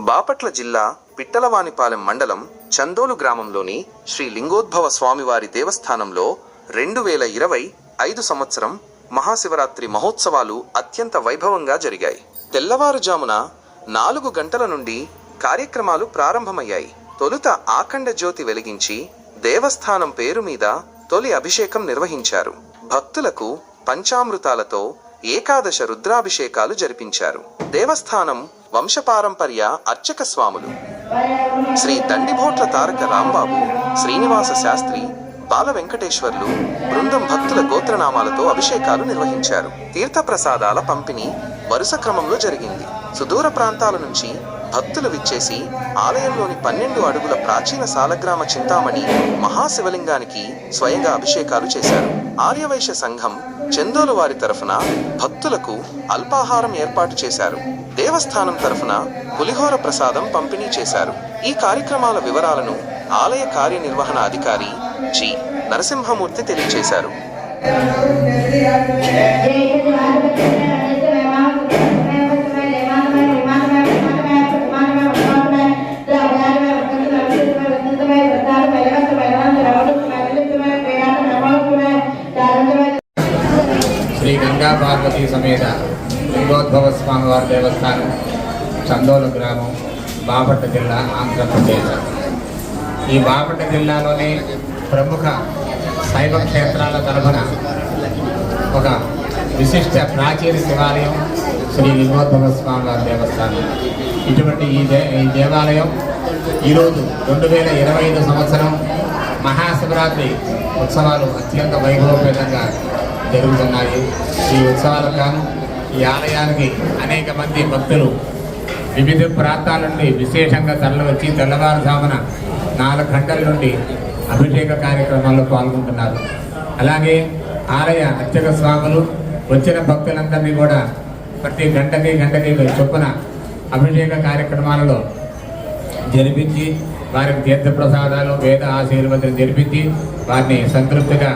బాపట్ల జిల్లా పిట్టలవానిపాలెం మండలం చందోలు గ్రామంలోని శ్రీ లింగోద్భవ స్వామివారి దేవస్థానంలో రెండు వేల ఇరవై ఐదు సంవత్సరం మహాశివరాత్రి మహోత్సవాలు అత్యంత వైభవంగా జరిగాయి. తెల్లవారుజామున నాలుగు గంటల నుండి కార్యక్రమాలు ప్రారంభమయ్యాయి. తొలుత ఆఖండ జ్యోతి వెలిగించి దేవస్థానం పేరు మీద తొలి అభిషేకం నిర్వహించారు. భక్తులకు పంచామృతాలతో ఏకాదశ రుద్రాభిషేకాలు జరిపించారు. దేవస్థానం వంశపారంపర్య అర్చక స్వాములు. శ్రీ దండిభోట్ల తారక రాంబాబు శ్రీనివాస శాస్త్రి బాల వెంకటేశ్వర్లు బృందం భక్తుల గోత్రనామాలతో అభిషేకాలు నిర్వహించారు. తీర్థప్రసాదాల పంపిణీ వరుస క్రమంలో జరిగింది. సుదూర ప్రాంతాల నుంచి భక్తులు విచ్చేసి ఆలయంలోని పన్నెండు అడుగుల ప్రాచీన సాలగ్రామ చింతామణి మహాశివలింగానికి స్వయంగా అభిషేకాలు చేశారు. ఆర్యవైశ్య సంఘం చందోలు వారి తరఫున భక్తులకు అల్పాహారం ఏర్పాటు చేశారు. దేవస్థానం తరఫున పులిహోర ప్రసాదం పంపిణీ చేశారు. ఈ కార్యక్రమాల వివరాలను ఆలయ కార్యనిర్వహణ అధికారి జి. నరసింహమూర్తి తెలియజేశారు స్వామివారి దేవస్థానం చందోలు గ్రామం బాపట్ల జిల్లా ఆంధ్రప్రదేశ్. ఈ బాపట్ల జిల్లాలోని ప్రముఖ శైవ క్షేత్రాల తరఫున ఒక విశిష్ట ప్రాచీన శివాలయం శ్రీ లింగోద్భవ స్వామివారి దేవస్థానం. ఇటువంటి ఈ దే ఈ దేవాలయం ఈరోజు రెండు వేల ఇరవై ఐదు సంవత్సరం మహాశివరాత్రి ఉత్సవాలు అత్యంత వైభవపేతంగా జరుగుతున్నాయి. ఈ ఉత్సవాలకు గాను ఈ ఆలయానికి అనేక మంది భక్తులు వివిధ ప్రాంతాల నుండి విశేషంగా తరలివచ్చి తెల్లవారుజామున నాలుగు గంటల నుండి అభిషేక కార్యక్రమాల్లో పాల్గొంటున్నారు. అలాగే ఆలయ అర్చక స్వాములు వచ్చిన భక్తులందరినీ కూడా ప్రతి గంటకి గంటకి చొప్పున అభిషేక కార్యక్రమాలలో జరిపించి వారికి తీర్థప్రసాదాలు వేద ఆశీర్వదం జరిపించి వారిని సంతృప్తిగా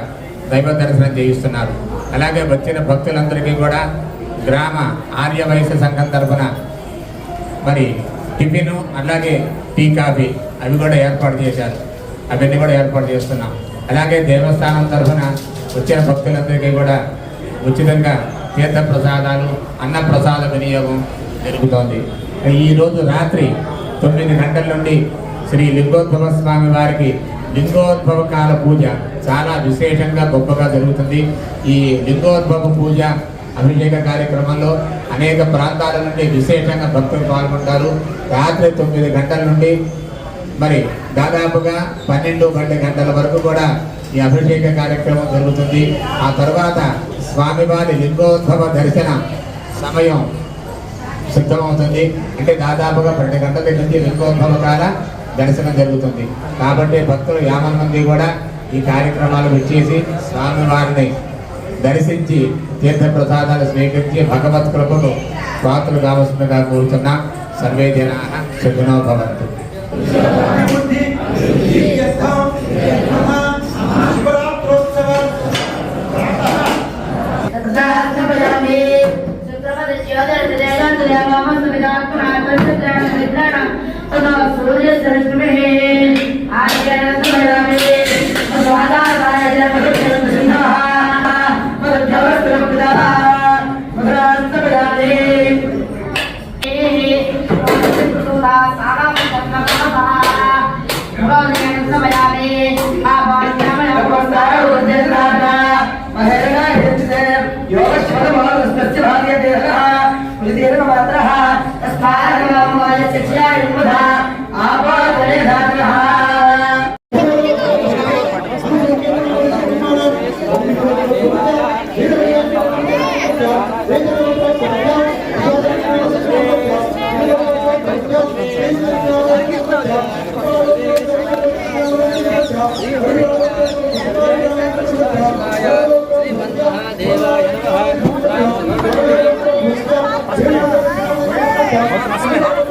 దైవ దర్శనం చేయిస్తున్నారు. అలాగే వచ్చిన భక్తులందరికీ కూడా గ్రామ ఆర్య వైశ్య సంఘం తరఫున మరి టిఫిన్ అలాగే టీ కాఫీ అవి కూడా ఏర్పాటు చేశారు. అవన్నీ కూడా ఏర్పాటు చేస్తున్నాం. అలాగే దేవస్థానం తరఫున వచ్చిన భక్తులందరికీ కూడా ఉచితంగా తీర్థ ప్రసాదాలు అన్న ప్రసాద వినియోగం జరుగుతోంది. ఈరోజు రాత్రి తొమ్మిది గంటల నుండి శ్రీ లింగోద్భవ స్వామి వారికి లింగోద్భవ కాల పూజ చాలా విశేషంగా గొప్పగా జరుగుతుంది. ఈ లింగోద్భవ పూజ అభిషేక కార్యక్రమంలో అనేక ప్రాంతాల నుండి విశేషంగా భక్తులు పాల్గొంటారు. రాత్రి తొమ్మిది గంటల నుండి మరి దాదాపుగా పన్నెండు గంట గంటల వరకు కూడా ఈ అభిషేక కార్యక్రమం జరుగుతుంది. ఆ తర్వాత స్వామివారి లింగోత్సవ దర్శన సమయం సిద్ధమవుతుంది. అంటే దాదాపుగా పన్నెండు గంటల నుంచి లింగోద్భవ కాల దర్శనం జరుగుతుంది. కాబట్టి భక్తులు యాభై మంది కూడా ఈ కార్యక్రమాలు వచ్చేసి స్వామివారిని దర్శించి తీర్థప్రసాదాలు స్వీకరించి భగవత్ కృపకు స్వాతులు కావలసిందిగా కోరుతున్నా సర్వే జనా భవంతు సూర్య సరస్వే las 我马上给你。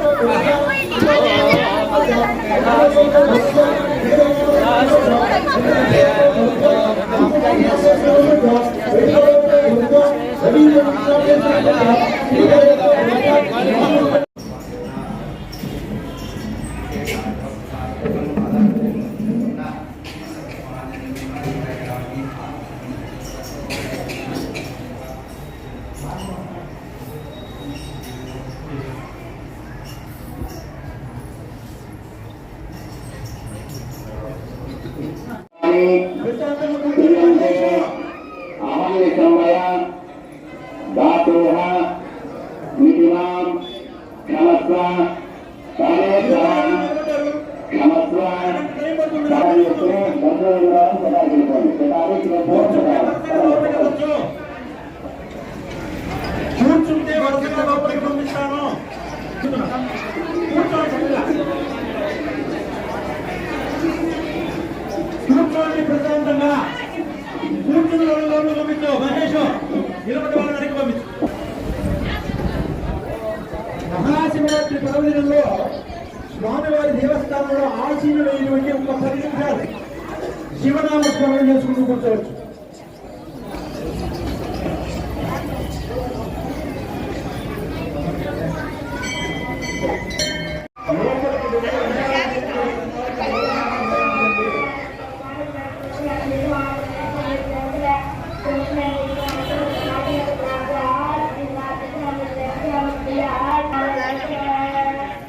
కూర్చోండి కూర్చోండి ప్రశాంతంగా. కూర్చుని వాళ్ళ పంపించు. మహేష్ నిలబడి వాళ్ళ పంపించు. మహాశివరాత్రి పర్వదినంలో స్వామివారి దేవస్థానంలో ఆశీనులైనటువంటి ఒక పది నిమిషాలు శివనామ స్మరణ చేసుకుంటూ కూర్చోవచ్చు.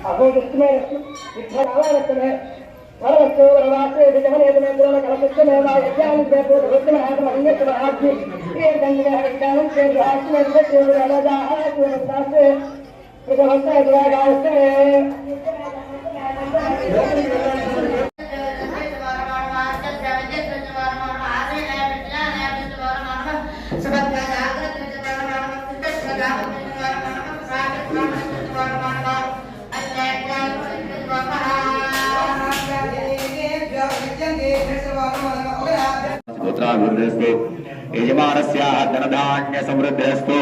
అహోదృష్టిమే విఠలాలయత్తమే వరవస్తు వరవాస్తే విజమనేతమేంద్రోణ కలపిష్టమేవ ఏ గంగ విజ్ఞానం చేపు ఆత్మ చేపు पुत्राभिवृद्धिस्तु यजमानस्य धनधान्य समृद्धिस्तु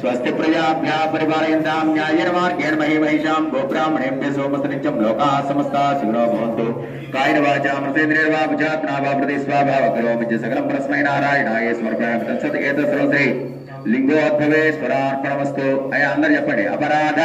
स्वस्ति प्रजाभ्यः परिपालयन्तां न्यायेन मार्गेण मही महिषां गोब्राह्मणेभ्य सोमस्तु नित्यं लोकाः समस्ताः सुखिनो भवन्तु कायेन वाचा मृतेन्द्रिय वा विचात्ना वा प्रति स्वाभाव करोमि च सकलं परस्मै नारायणाय समर्पयामि तत्सत् एतत् सर्वश्री లింగోద్భవేశ్వరార్పణమస్తు అయ్యా అందరు చెప్పండి అపరాధ